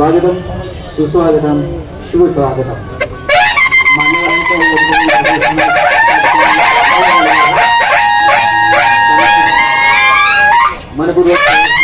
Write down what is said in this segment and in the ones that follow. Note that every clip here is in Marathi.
स्वागतम सुस्वागतम शिवस्वागतम मनपूर्वक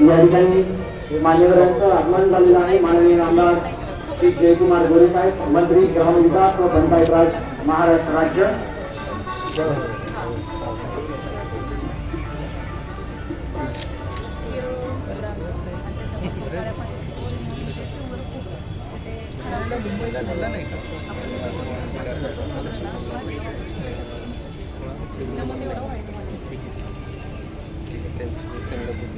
या ठिकाणी मान्यवरांचं आगमन झालेलं आहे माननीय आमदार श्री जयकुमार गोरे साहेब मंत्री ग्रामविकास व पंचायत राज महाराष्ट्र राज्य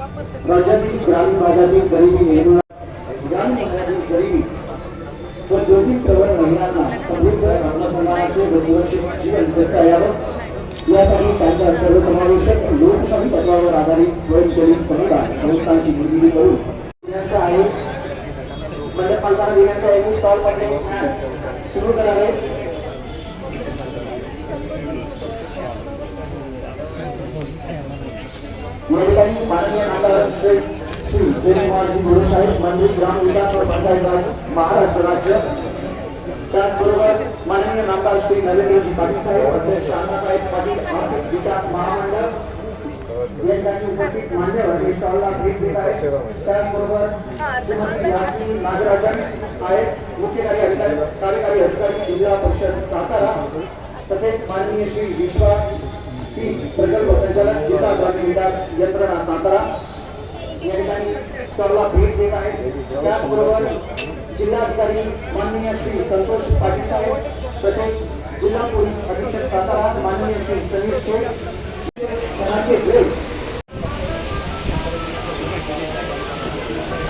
राज्यातील ग्रामीण भागातील गरिबी निर्मूलन गरिबी. व ज्योती प्रवण महिलांना समृद्ध सुरक्षित जीवन जगता यावं यासाठी त्यांच्या सर्वसमावेशक लोकशाही तत्वावर आधारित स्वयंचलित समुदाय संस्थांची निर्मिती करून दिनांक आहे पालकांना दिनांक स्टॉल सुरू करावे या ठिकाणी माननीय आमदार साहेब मंत्री ग्रामविकास व पंचायत महाराष्ट्र राज्य. त्याचबरोबर माननीय आमदार श्री नरेंद्रजी पाटील साहेब अध्यक्ष अण्णासाहेब पाटील आर्थिक विकास महामंडळ. उपस्थित मान्यवर भेट देत आहेत त्याचबरोबर नागराजन आहेत मुख्य कार्यकारी अधिकारी जिल्हा परिषद सातारा तसेच माननीय श्री विश्वास श्री प्रकल्प संचालक जिल्हा ग्रामीण विकास यंत्रणा सातारा. या ठिकाणी सर्वांना भेट देत आहेत. त्याचबरोबर जिल्हाधिकारी माननीय श्री संतोष पाटील साहेब तसेच जिल्हा पोलीस अधीक्षक सातारा माननीय श्री समीर शेख.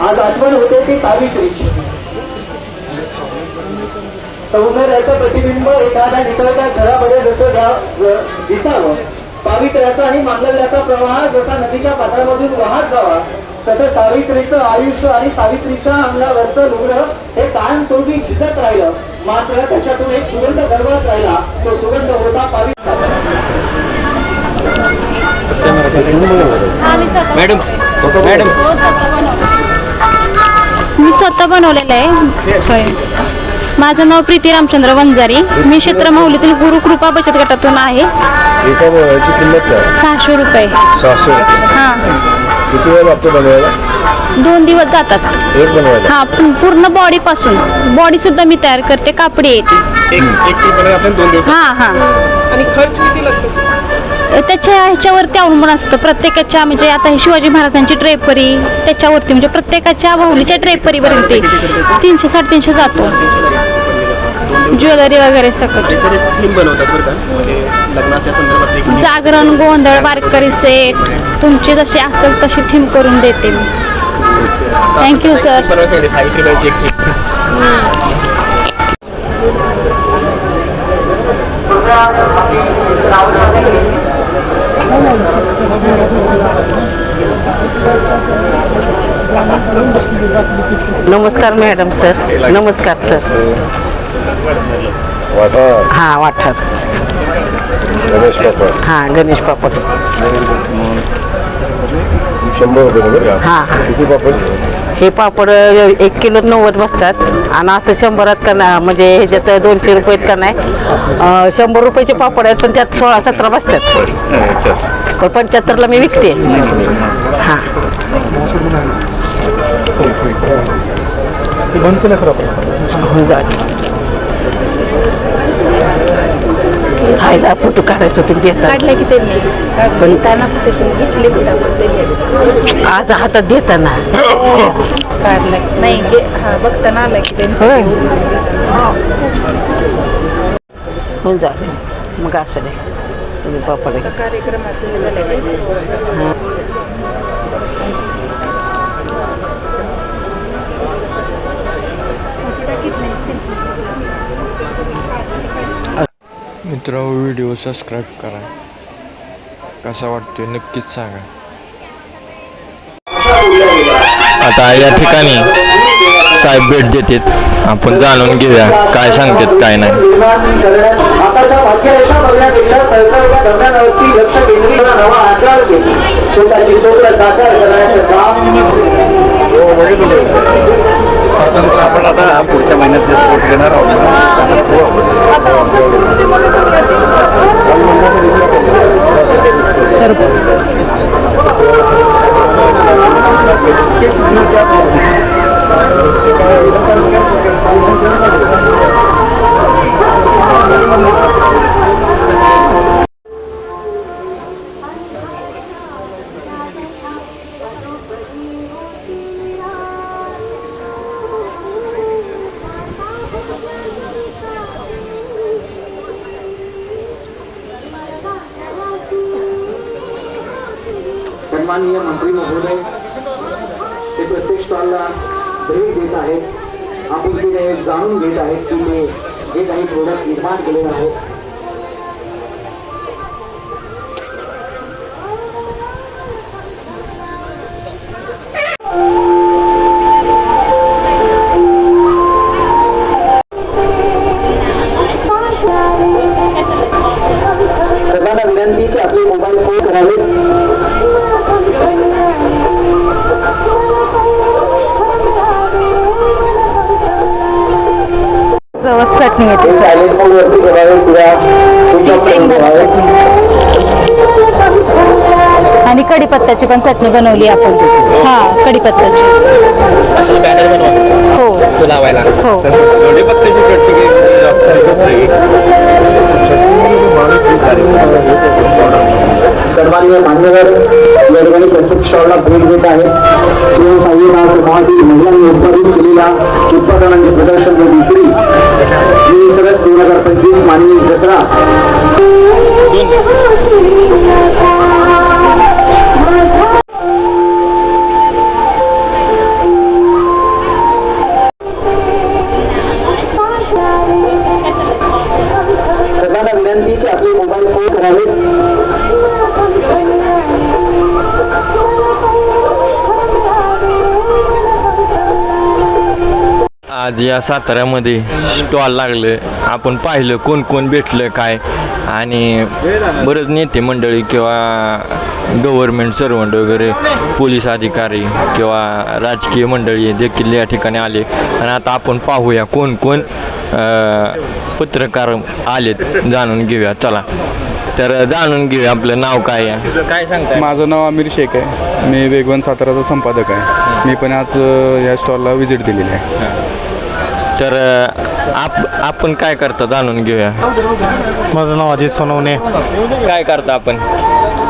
आज आठवण होते ती सावित्रीची. सौंदर्याचं प्रतिबिंब एखाद्या निसर्गाच्या घरामध्ये जसं दिसावं. पावित्र्याचा आणि मांगल्याचा प्रवाह जसा नदीच्या पात्रामधून वाहत जावा तसं सावित्रीचं आयुष्य आणि सावित्रीच्या अंगावरचं लुगडं हे कायम सोडून झिजत राहिलं. मात्र त्याच्यातून एक सुगंध दरवळत राहिला. तो सुगंध होता पावित्र्य मॅडम मॅडम मी स्वतः बनवलेलं आहे. माझं नाव प्रीती रामचंद्र वंजारी. मी क्षेत्र माहुलीतील गुरुकृपा बचत गटातून आहे. एका वयाची किंमत काय? सहाशे रुपये. सहाशे रुपये. हां. किती वेळ लागतो बनवायला? दोन दिवस जातात. एक बनवायला? हां पू- पूर्ण बॉडी पासून बॉडी सुद्धा मी तयार करते कापडी येते. एक एक टी बनवायला आपण दोन दिवस? हां हां. आणि खर्च किती लागतो? त्याच्या ह्याच्यावरती अवलंबून असतं. प्रत्येकाच्या म्हणजे आता हे शिवाजी महाराजांची ड्रेपरी त्याच्यावरती म्हणजे प्रत्येकाच्या बाहुलीच्या ड्रेपरीवरती तीनशे साडेतीनशे जातो. ज्वेलरी वगैरे सकट काहीतरी थीम बनवतात बरं का? म्हणजे लग्नाच्या संदर्भात जागरण गोंधळ वारकरी सेट. तुमची जशी असेल तशी थीम करून देते मी. एक थीम नमस्कार मॅडम सर नमस्कार सर वाटर हां वाठार गणेश बाप्पा. हां गणेश बाप्पा. शंभर रुपये मध्ये का हा. किती पापड? हे पापड एक किलो नव्वद बसतात. आणि असं शंभरात का ना म्हणजे ह्याच्यात दोनशे रुपयात का नाही अ, शंभर रुपयाचे पापड आहेत पण त्यात सोळा सतरा बसतात. पण पंच्याहत्तरला मी विकते. हां. बंद केलं सर आपण. होऊन जाईल खायला फोटो काढायचं होते देतात. काढले की त्यांनी? पण त्यांना घेतले आज हातात देताना. काढलं नाही हा बघताना आलं की त्यांनी होऊन जाईल मग असं नाही तुम्ही हे झालं काय? हां. मित्र व्हिडिओ सबस्क्राईब करा. कसा वाटतोय नक्कीच सांगा. आता या ठिकाणी साहेब भेट देतात आपण जाणून घेऊया काय सांगतात काय नाही. स्वतःची स्वप्न साकार करण्याचं काम आपण आता पुढच्या महिन्यात जे स्पोर्ट घेणार सन्माननीय मंत्री महोदय ते प्रत्येक स्टॉलला भेट देत आहेत. आपण ते जाणून घेत आहेत की ते जे काही प्रोडक्ट निर्माण केलेले आहेत आणि कढीपत्त्याची पण चटणी बनवली आपण. हा कढीपत्त्याची बॅनर बनवा. हो. तो लावायला. हो. पत्त्याची सर्वांनी मान्यवर या ठिकाणी प्रत्येक स्टॉलला भेट देत आहेत शिवसाई नाव समाजातील महिलांनी उत्पादित केलेल्या उत्पादनांचे प्रदर्शन व विक्री ही दोन हजार पंचवीस मानवी जत्रा आज या साताऱ्यामध्ये स्टॉल लागलं. आपण पाहिलं कोण कोण भेटलं काय. आणि बरेच नेते मंडळी किंवा गव्हर्मेंट सर्वंट वगैरे पोलीस अधिकारी किंवा राजकीय मंडळी देखील या ठिकाणी आले. आणि आता आपण पाहूया कोण कोण पत्रकार आलेत जाणून घेऊया. चला. तर जाणून घेऊया आपलं नाव काय आहे? काय सांगताय? माझं नाव आमिर शेख आहे. मी वेगवान साताराचा संपादक आहे. मी पण आज या स्टॉलला व्हिजिट दिलेली आहे. तर आप आपण काय करता जाणून घेऊया. माझं नाव अजित सोनवणे. काय करता आपण?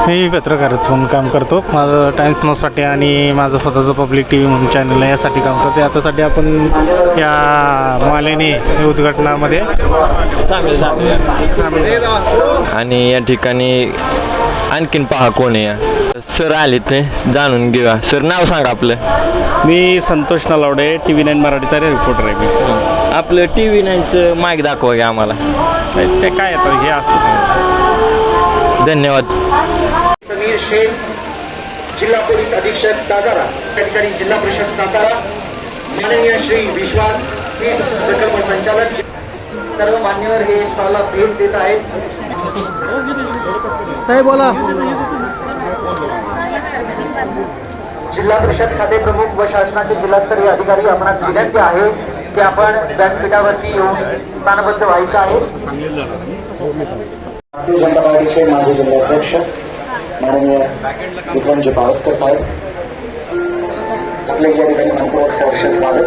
मी पत्रकारच म्हणून काम करतो. माझं टाइम्स नोसाठी आणि माझं स्वतःचं पब्लिक टी व्ही म्हणून चॅनल आहे यासाठी काम करतो याच्यासाठी आपण या मालेने उद्घाटनामध्ये आणि या ठिकाणी आणखीन पहा कोण आहे सर आले ते जाणून घेऊया. सर नाव सांगा आपलं. मी Santosh Nalawade T V nine मराठीचा रिपोर्टर आहे मी. आपलं टी व्ही नाईनचं माईक दाखवा घ्या आम्हाला. ते काय येतं हे असं. धन्यवाद. समीर शेख जिल्हा पोलीस अधीक्षक सातारा ठिकाणी जिल्हा परिषद सातारा माननीय श्री विश्वास प्रकल्प संचालक सर्व मान्यवर हे स्टॉलला भेट देत आहेत. काय बोला. जिल्हा परिषद खाते प्रमुख व शासनाचे जिल्हास्तरीय अधिकारी आपणास विनंती आहे की आपण व्यासपीठावरती येऊन स्थानबद्ध व्हायचं आहे. भारतीय जनता पार्टीचे माजी जिल्हाध्यक्ष माननीय विक्रमजी पावसकर साहेब. आपले या ठिकाणी मनपूर्वक सहर्ष स्वागत.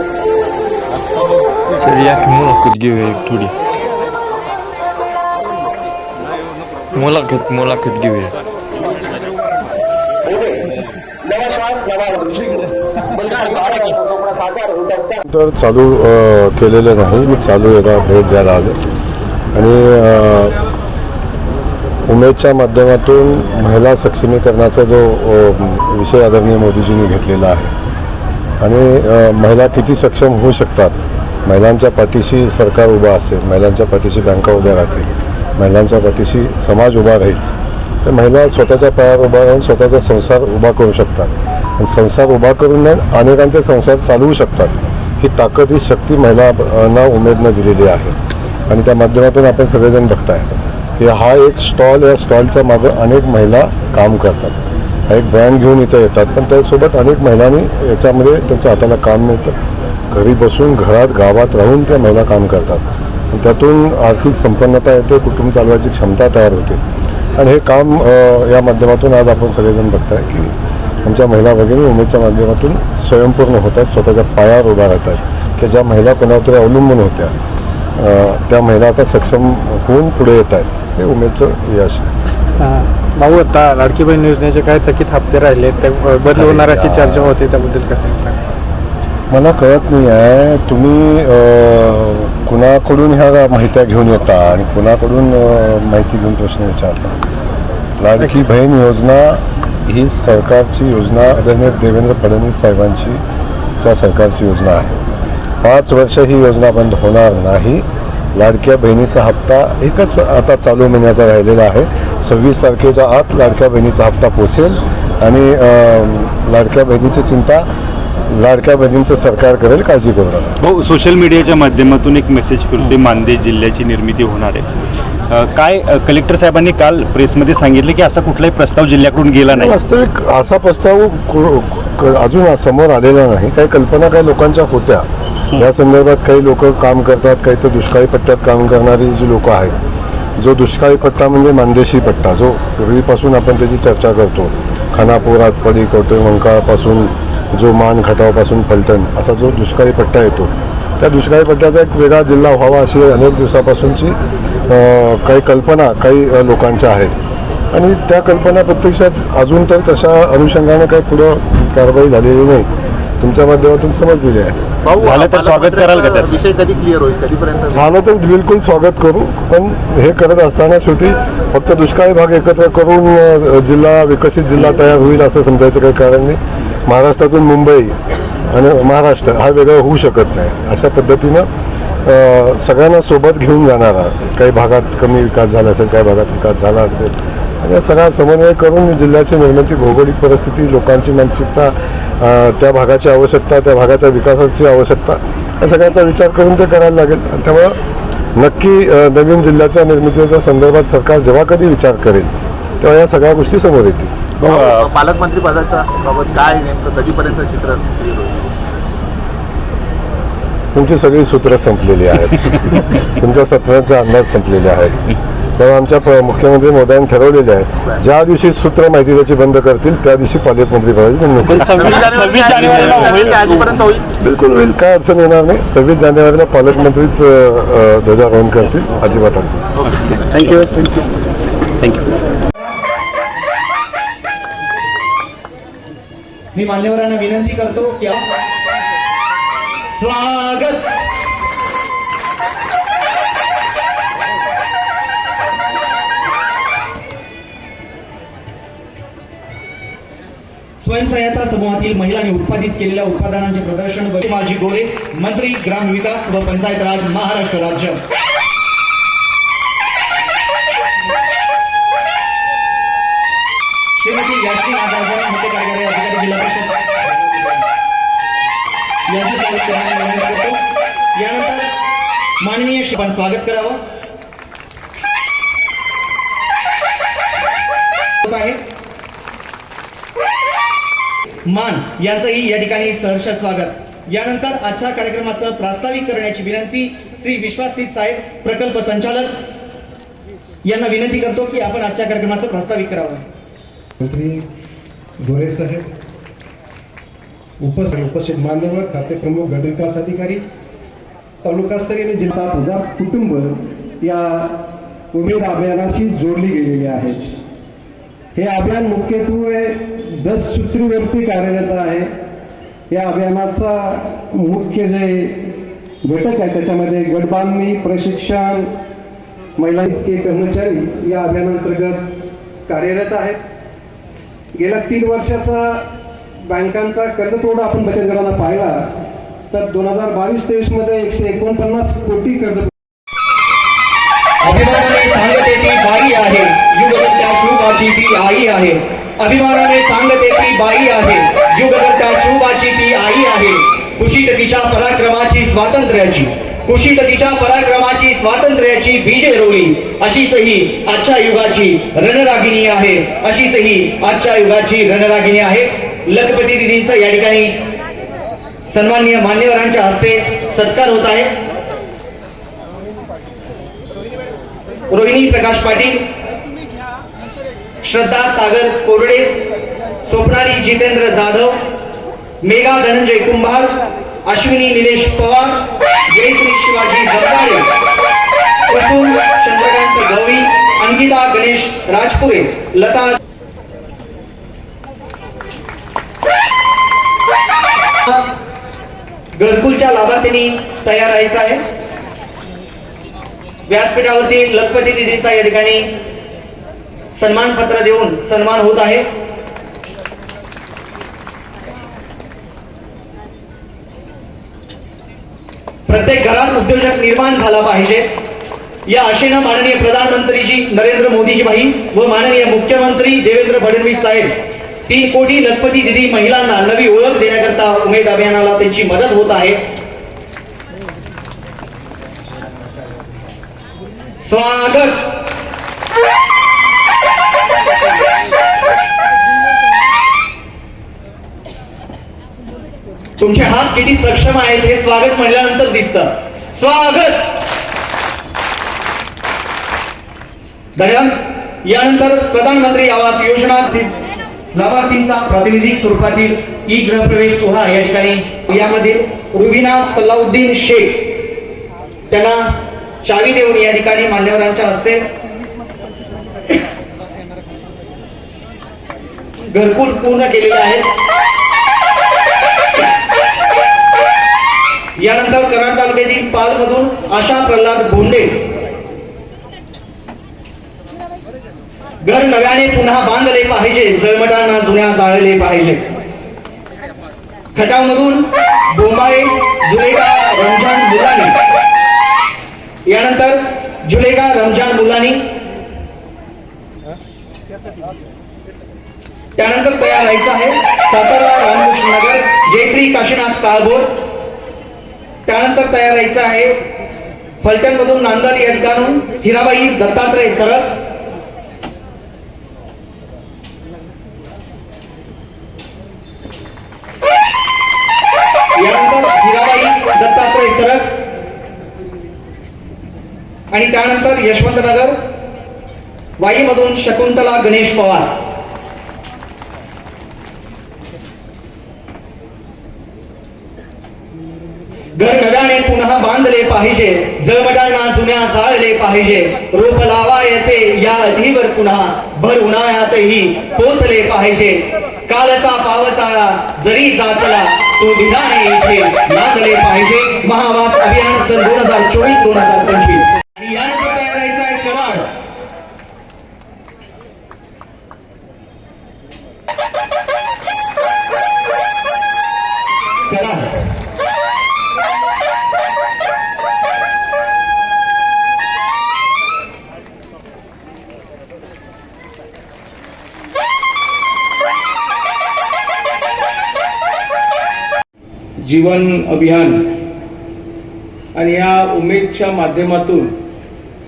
सर या की मुलाखत घेऊया एक थोडी? मुलाखत मुलाखत घेऊया. तर चालू केलेलं नाही. मी चालू याला भेट द्यायला आलो. आणि उमेदच्या माध्यमातून महिला सक्षमीकरणाचा जो विषय आदरणीय मोदीजींनी घेतलेला आहे. आणि महिला किती सक्षम होऊ शकतात? महिलांच्या पाठीशी सरकार उभा असेल महिलांच्या पाठीशी बँका उभ्या राहतील. महिलांच्या पाठीशी समाज उभा राहील. तर महिला स्वतःच्या पायावर उभा राहून स्वतःचा संसार उभा करू शकतात. आणि संसार उभा करून अनेकांचे संसार चालवू शकतात. ही ताकद ही शक्ती महिलांना उमेदनं दिलेली आहे. आणि त्या माध्यमातून आपण सगळेजण बघताय की हा एक स्टॉल या स्टॉलच्या मागं अनेक महिला काम करतात. हा एक ब्रँड घेऊन इथं येतात. पण त्यासोबत अनेक महिलांनी याच्यामध्ये त्यांच्या हाताला काम मिळतं. घरी बसून घरात गावात राहून त्या महिला काम करतात. त्यातून आर्थिक संपन्नता येते कुटुंब चालवायची क्षमता तयार होते. आणि हे काम या माध्यमातून आज आपण सगळेजण बघताय की आमच्या महिला भगिनी उमेदच्या माध्यमातून स्वयंपूर्ण होत आहेत स्वतःच्या पायावर उभा राहत आहेत की ज्या महिला कोणावर तरी अवलंबून होत्या त्या महिला आता सक्षम होऊन पुढे येत आहेत हे उमेदचं यश भाऊ आता लाडकी बहीण योजनेचे काय थकीत हप्ते राहिले ते बदल होणार अशी चर्चा होती त्याबद्दल कसं सांगता? मला कळत नाही आहे तुम्ही कुणाकडून ह्या माहित्या घेऊन येता आणि कुणाकडून माहिती घेऊन प्रश्न विचारता? लाडकी बहीण योजना ही सरकारची योजना आदरणीय देवेंद्र फडणवीस साहेबांची च्या सरकारची योजना आहे. पाच वर्ष ही योजना बंद होणार नाही. लाडक्या बहिणीचा हप्ता एकच आता चालू महिन्याचा राहिलेला आहे. सव्वीस तारखेच्या आत लाडक्या बहिणीचा हप्ता पोचेल आणि लाडक्या बहिणीची चिंता लाडक्या बहिणींचं सरकार करेल काळजी करू नका. हो सोशल मीडियाच्या माध्यमातून एक मेसेज करते मानदेश जिल्ह्याची निर्मिती होणार आहे. अ, काय अ, कलेक्टर साहेबांनी काल प्रेसमध्ये सांगितलं की असा कुठलाही प्रस्ताव जिल्ह्याकडून गेला नाही. वास्तविक असा प्रस्ताव को- क- अजून समोर आलेला नाही. काही कल्पना काही लोकांच्या होत्या. या संदर्भात काही लोक काम करतात काही तर दुष्काळी पट्ट्यात काम करणारी जी लोक आहेत जो दुष्काळी पट्टा म्हणजे मानदेशी पट्टा जो पूर्वीपासून आपण त्याची चर्चा करतो. खानापूर आटपाडी कवटेमंकाळपासून जो मान खटावपासून फलटण असा जो दुष्काळी पट्टा येतो त्या दुष्काळी पट्ट्याचा एक वेगळा जिल्हा व्हावा अशी अनेक दिवसापासूनची काही कल्पना काही लोकांच्या आहेत. आणि त्या कल्पना प्रत्यक्षात अजून तर तशा अनुषंगाने काही पुढं कारवाई झालेली नाही. तुमच्या माध्यमातून समजलेली आहे. झालं तर स्वागत कराल का त्याचं? विषय कधी क्लिअर होईल? कधीपर्यंत? झालं तर बिलकुल स्वागत करू पण हे करत असताना शेवटी फक्त दुष्काळी भाग एकत्र करून जिल्हा विकसित जिल्हा तयार होईल असं समजायचं काही कारण नाही. महाराष्ट्रातून मुंबई आणि महाराष्ट्र हा वेगळा होऊ शकत नाही. अशा पद्धतीनं सगळ्यांना सोबत घेऊन जाणारा काही भागात कमी विकास झाला असेल काही भागात विकास झाला असेल आणि या सगळा समन्वय करून जिल्ह्याची निर्मिती भौगोलिक परिस्थिती लोकांची मानसिकता त्या भागाची आवश्यकता त्या भागाच्या विकासाची आवश्यकता या सगळ्याचा विचार करून ते करायला लागेल. त्यामुळं नक्की नवीन जिल्ह्याच्या निर्मितीच्या संदर्भात सरकार जेव्हा कधी विचार करेल तेव्हा या सगळ्या गोष्टी समोर येतील. पालकमंत्री पदाच्या बाबत काय नेमकं कधीपर्यंत चित्र तुमची सगळी सूत्रं संपलेली आहेत. तुमच्या सत्रांचे अंदाज संपलेले आहेत. तेव्हा आमच्या मुख्यमंत्री मोदयांनी ठरवलेले आहे ज्या दिवशी सूत्र माहिती त्याची बंद करतील त्या दिवशी पालकमंत्री पदाची बिलकुल होईल. काय अडचण येणार नाही. सव्वीस जानेवारीला पालकमंत्रीच ध्वजारोहण करतील अजिबात अडचण. Thank you thank you. थँक्यू. मी मान्यवरांना विनंती करतो की स्वागत! स्वयंसहायता समूहातील महिलांनी उत्पादित केलेल्या उत्पादनांचे प्रदर्शन व माजी गोरे मंत्री ग्राम विकास व पंचायत राज महाराष्ट्र राज्य. यानंतर माननीय श्री आपण स्वागत करावं. आहे. मान यांचंही या ठिकाणी सहर्ष स्वागत. यानंतर आजच्या कार्यक्रमाचं प्रास्ताविक करण्याची विनंती श्री विश्वासित साहेब प्रकल्प संचालक यांना विनंती करतो की आपण आजच्या कार्यक्रमाचं प्रास्ताविक करावं. मंत्री गोरे साहेब उपस्थित उपस्थित मान्यवर खाते प्रमुख गट विकास अधिकारी तालुकास्तरीय आणि जिल्हा सात हजार कुटुंब या उमेद अभियानाशी जोडली गेलेली आहेत. हे अभियान मुख्यत्वे दस सूत्रीवरती कार्यरत आहे. या अभियानाचा मुख्य जे घटक आहे त्याच्यामध्ये गटबांधणी प्रशिक्षण महिला इतके कर्मचारी या अभियानांतर्गत कार्यरत आहेत. गेल्या तीन वर्षाचा बँकांचा कर्ज पुरवठा आपण बचत गटाला पाहिला तर दोन हजार बावीस तेवीसमध्ये एकशे एकोणपन्नास कोटी कर्ज अभिमानाने सांगते ती बाई आहे युगदत्त्या शिवबाची ती आई आहे. अभिमानाने सांगते ती बाई आहे युगदत्त्या शिवबाची ती आई आहे. कुशीत तिच्या पराक्रमाची स्वातंत्र्याची कुशीत तिच्या पराक्रमाची स्वातंत्र्याची बीजे रोवली. अशीच ही आजच्या युगाची रणरागिणी आहे. अशीच ही आजच्या युगाची रणरागिणी आहे. लखपती दिदींचा या ठिकाणी सन्माननीय मान्यवरांच्या हस्ते सत्कार होत आहे. रोहिणी प्रकाश पाटील श्रद्धा सागर कोरडे स्वप्नाली जितेंद्र जाधव मेघा धनंजय कुंभार अश्विनी निलेश पवार जयश्री शिवाजी जगदाळे कुसुम चंद्रकांत गवळी अंकिता गणेश राजपुरे लता घरकुलच्या लाभार्थींनी तयार राहायचं आहे. व्यासपीठावरती लखपती दिदींचा या ठिकाणी सन्मान पत्र देऊन सन्मान होत आहे. प्रत्येक घरात उद्योजक निर्माण झाला पाहिजे. या आशेनं माननीय प्रधानमंत्रीजी नरेंद्र मोदीजी भाई व माननीय मुख्यमंत्री देवेंद्र फडणवीस साहेब तीन कोटी लखपती दिदी महिलांना नवी ओळख देण्याकरता उमेद अभियानाला त्यांची मदत होत आहे. स्वागत. तुमचे हात किती सक्षम आहेत हे स्वागत म्हणल्यानंतर दिसतं. स्वागत. दरम्यान यानंतर प्रधानमंत्री आवास योजना लाभार्थींचा प्रातिनिधिक स्वरूपातील ई गृहप्रवेश सोहळा या ठिकाणी यामध्ये रुबिना सल्लाउद्दीन शेख त्यांना चावी देऊन या ठिकाणी मान्यवरांच्या हस्ते घरकुल पूर्ण केलेले आहेत. यानंतर कराड तालुक्यातील पालमधून आशा प्रल्हाद भोंडे घर नव्याने पुन्हा बांधले पाहिजे जळमटांना जुन्या जाळले पाहिजे. खटावमधून बोंबाळे जुलेगा रमजान मुलाने यानंतर जुलेगा रमजान मुलानी त्यानंतर तयार राहायचं आहे सातारा रामकृष्ण नगर जयश्री काशीनाथ काळभोर. त्यानंतर तयार राहायचं आहे फलट्यांमधून नांदल या ठिकाणून हिराबाई दत्तात्रय सरळ. यानंतर हिराबाई दत्तात्रय सरळ. आणि त्यानंतर यशवंतनगर वाईमधून शकुंतला गणेश पवार. घर नव्याने पुन्हा बांधले पाहिजे जळमटांना जुन्या जाळले पाहिजे. रोप लावायचे या अधीवर पुन्हा भर उन्हाळ्यातही पोचले पाहिजे. कालचा पावसाळा जरी जाचला तो दिनाने इथे नांदले पाहिजे. महावास अभियान सन दोन हजार चोवीस दोन हजार पंचवीस. जीवन अभियान. आणि या उमेदच्या माध्यमातून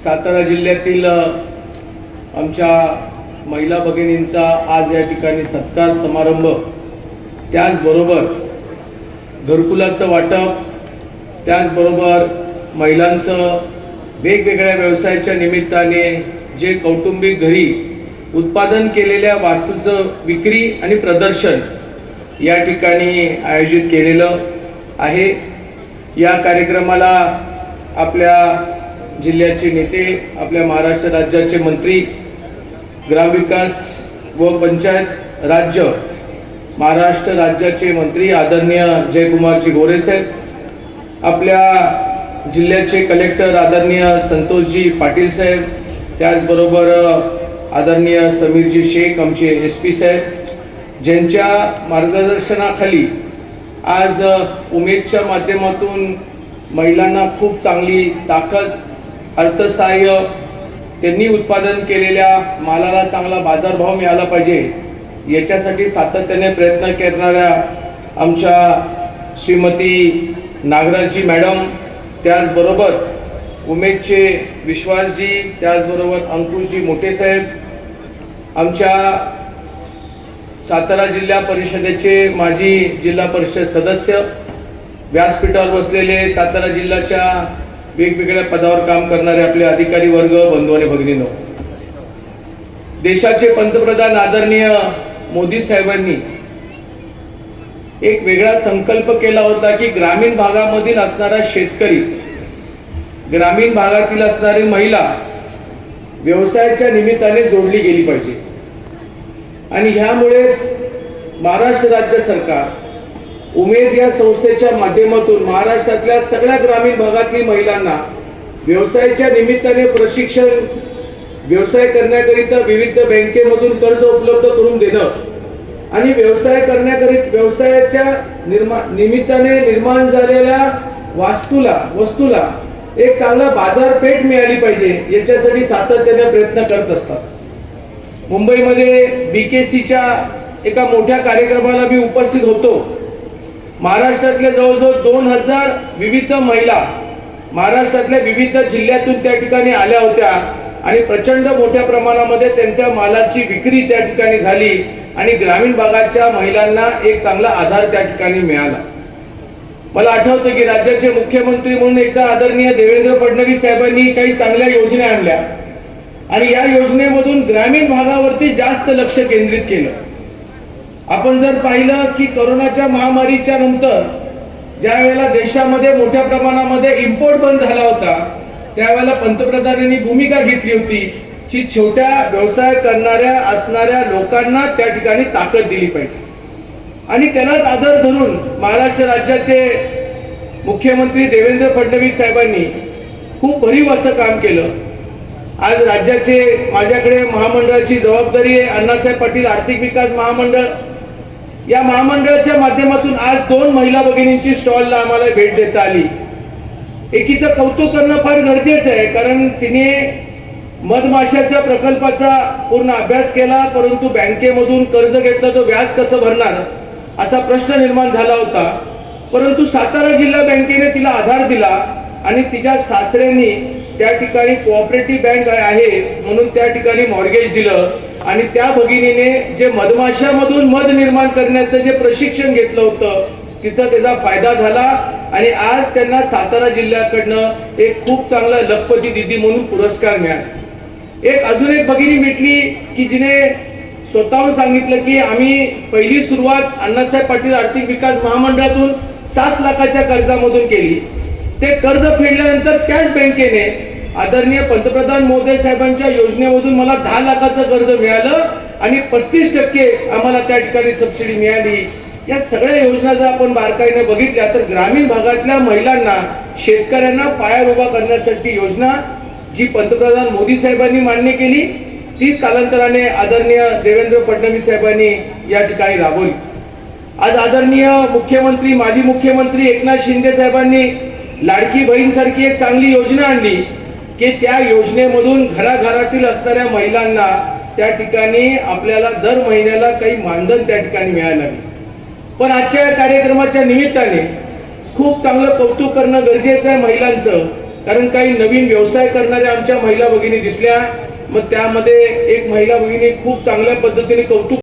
सातारा जिल्ह्यातील आमच्या महिला भगिनींचा आज या ठिकाणी सत्कार समारंभ. त्याचबरोबर घरकुलाचं वाटप त्याचबरोबर महिलांचं वेगवेगळ्या व्यवसायाच्या निमित्ताने जे कौटुंबिक घरी उत्पादन केलेल्या वास्तूचं विक्री आणि प्रदर्शन या ठिकाणी आयोजित केलेलं आहे. या कार्यक्रमाला आपल्या जिल्ह्याचे नेते आपल्या महाराष्ट्र राज्याचे मंत्री ग्रामविकास व पंचायत राज्य महाराष्ट्र राज्याचे मंत्री आदरणीय जयकुमारजी गोरे साहेब आपल्या जिल्ह्याचे कलेक्टर आदरणीय संतोषजी पाटील साहेब त्याचबरोबर आदरणीय समीरजी शेख आमचे एस पी साहेब ज्यांच्या मार्गदर्शनाखाली आज उमेदच्या माध्यमातून महिलांना खूप चांगली ताकद अर्थसहाय्य त्यांनी उत्पादन केलेल्या मालाला चांगला बाजारभाव मिळाला पाहिजे याच्यासाठी सातत्याने प्रयत्न करणाऱ्या आमच्या श्रीमती नागराजजी मॅडम त्याचबरोबर उमेदचे विश्वासजी त्याचबरोबर अंकुशजी मोठेसाहेब आमच्या सातारा जिल्हा परिषदेचे माजी जिल्हा परिषद सदस्य व्यासपीठावर बसलेले सातारा जिल्ह्याच्या वेगवेगळ्या पदावर काम करणारे आपले अधिकारी वर्ग बंधू आणि भगिनीनो. देशाचे पंतप्रधान आदरणीय मोदी साहेबांनी एक वेगळा संकल्प केला होता की ग्रामीण भागामधील असणारा शेतकरी ग्रामीण भागातील असणारी महिला व्यवसायाच्या निमित्ताने जोडली गेली पाहिजे. आणि ह्यामुळेच महाराष्ट्र राज्य सरकार उमेद या संस्थेच्या माध्यमातून महाराष्ट्रातल्या सगळ्या ग्रामीण भागातील महिलांना व्यवसायाच्या निमित्ताने प्रशिक्षण व्यवसाय करण्याकरिता विविध बँकेमधून कर्ज उपलब्ध करून देणं आणि व्यवसाय करण्याकरिता व्यवसायाच्या निर्मा निमित्ताने निर्माण झालेल्या वास्तूला वस्तूला एक चांगला बाजारपेठ मिळाली पाहिजे याच्यासाठी सातत्याने प्रयत्न करत असतात. मुंबईमध्ये बी के सीच्या एका मोठ्या कार्यक्रमाला मी उपस्थित होतो. महाराष्ट्रातल्या जवळजवळ दोन हजार विविध महिला महाराष्ट्रातल्या विविध जिल्ह्यातून त्या ठिकाणी आल्या होत्या आणि प्रचंड मोठ्या प्रमाणामध्ये त्यांच्या मालाची विक्री त्या ठिकाणी झाली आणि ग्रामीण भागाच्या महिलांना एक चांगला आधार त्या ठिकाणी मिळाला. मला आठवतं की राज्याचे मुख्यमंत्री म्हणून एकदा आदरणीय देवेंद्र फडणवीस साहेबांनी काही चांगल्या योजना आणल्या. आणि या योजनेमधून ग्रामीण भागावरती जास्त लक्ष केंद्रित केलं. आपण जर पाहिलं की कोरोनाच्या महामारीच्या नंतर ज्या वेळेला देशामध्ये मोठ्या प्रमाणामध्ये इम्पोर्ट बंद झाला होता त्यावेळेला पंतप्रधानांनी भूमिका घेतली होती की छोट्या व्यवसाय करणाऱ्या असणाऱ्या लोकांना त्या ठिकाणी ताकद दिली पाहिजे. आणि त्यालाच आधार धरून महाराष्ट्र राज्याचे मुख्यमंत्री देवेंद्र फडणवीस साहेबांनी खूप भरीव असं काम केलं. आज राज्याचे माझ्याकडे महामंडळाची जबाबदारी आहे अण्णासाहेब पाटील आर्थिक विकास महामंडळ. या महामंडळाच्या माध्यमातून आज दोन महिला भगिनींची स्टॉलला आम्हाला भेट देता आली. एकीचं कौतुक करणं फार गरजेचं आहे कारण तिने मधमाशाच्या प्रकल्पाचा पूर्ण अभ्यास केला परंतु बँकेमधून कर्ज घेतलं तर व्याज कसं भरणार असा प्रश्न निर्माण झाला होता. परंतु सातारा जिल्हा बँकेने तिला आधार दिला आणि तिच्या सासऱ्यांनी त्या ठिकाणी कोऑपरेटिव्ह बँक आहे म्हणून त्या ठिकाणी मॉर्गेज दिलं. आणि त्या भगिनीने जे मधमाशामधून मध निर्माण करण्याचं जे प्रशिक्षण घेतलं होतं तिचा त्याचा फायदा झाला. आणि आज त्यांना सातारा जिल्ह्याकडनं एक खूप चांगला लखपती दिदी म्हणून पुरस्कार मिळाला. एक अजून एक भगिनी भेटली की जिने स्वतःहून सांगितलं की आम्ही पहिली सुरुवात अण्णासाहेब पाटील आर्थिक विकास महामंडळातून सात लाखाच्या कर्जामधून केली. ते कर्ज फेडल्यानंतर त्याच बँकेने आदरणीय पंतप्रधान मोदी साहेबांच्या योजनेमधून मला दहा लाखाचं कर्ज मिळालं आणि पस्तीस टक्के आम्हाला त्या ठिकाणी सबसिडी मिळाली. या सगळ्या योजना जर आपण बारकाईने बघितल्या तर ग्रामीण भागातल्या महिलांना शेतकऱ्यांना पाया उभा करण्यासाठी योजना जी पंतप्रधान मोदी साहेबांनी मान्य केली ती कालांतराने आदरणीय देवेंद्र फडणवीस साहेबांनी या ठिकाणी राबवली. आज आदरणीय मुख्यमंत्री माजी मुख्यमंत्री एकनाथ शिंदे साहेबांनी लाडकी बहीण सारखी एक चांगली योजना आणली की त्या योजनेमधून घराघरातील असणाऱ्या महिलांना त्या ठिकाणी आपल्याला दर महिन्याला काही मानधन त्या ठिकाणी मिळायला लागले. पण आजच्या या कार्यक्रमाच्या निमित्ताने खूप चांगलं कौतुक करणं गरजेचं आहे महिलांचं. कारण काही नवीन व्यवसाय करणाऱ्या आमच्या महिला भगिनी दिसल्या. मग त्यामध्ये एक महिला भगिनी खूप चांगल्या पद्धतीने कौतुक